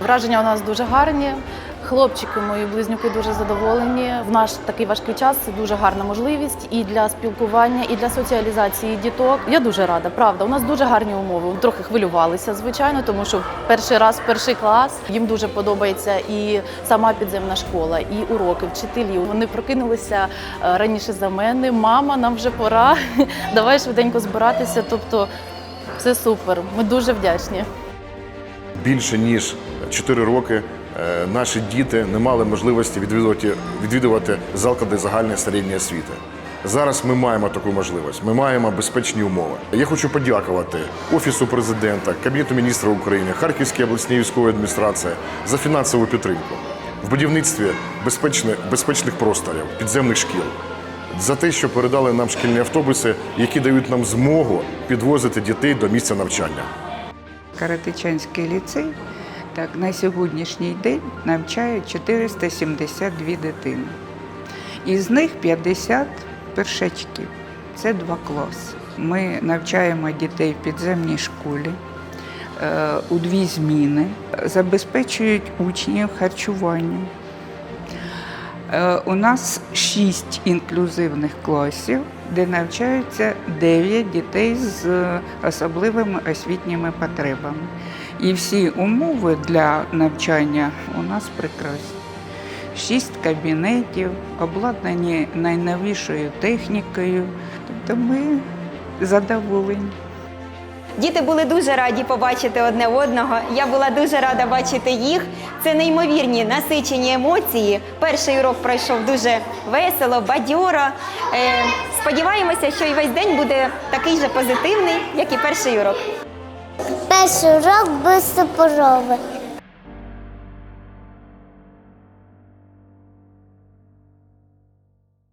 Враження у нас дуже гарні. Хлопчики, мої близнюки дуже задоволені. В наш такий важкий час це дуже гарна можливість і для спілкування, і для соціалізації діток. Я дуже рада, правда. У нас дуже гарні умови. Трохи хвилювалися, звичайно, тому що перший раз, перший клас. Їм дуже подобається і сама підземна школа, і уроки, вчителі. Вони прокинулися е, раніше за мене. Мама, нам вже пора. Давай швиденько збиратися. Тобто, все супер. Ми дуже вдячні. Більше ніж 4 роки наші діти не мали можливості відвідувати, відвідувати заклади загальної середньої освіти. Зараз ми маємо таку можливість. Ми маємо безпечні умови. Я хочу подякувати Офісу президента, Кабінету міністрів України, Харківській обласній військовій адміністрації за фінансову підтримку в будівництві безпечних, безпечних просторів, підземних шкіл. За те, що передали нам шкільні автобуси, які дають нам змогу підвозити дітей до місця навчання. Каратичанський ліцей так, на сьогоднішній день навчає 472 дитини. Із них 50 першачків. Це два класи. Ми навчаємо дітей в підземній школі е, у дві зміни, забезпечують учнів харчуванням. Е, У нас шість інклюзивних класів, де навчаються 9 дітей з особливими освітніми потребами. І всі умови для навчання у нас прекрасні. Шість кабінетів, обладнані найновішою технікою. Тобто ми задоволені. Діти були дуже раді побачити одне одного. Я була дуже рада бачити їх. Це неймовірні насичені емоції. Перший урок пройшов дуже весело, бадьоро. Е, сподіваємося, що і весь день буде такий же позитивний, як і перший урок. Перший урок був суперовий.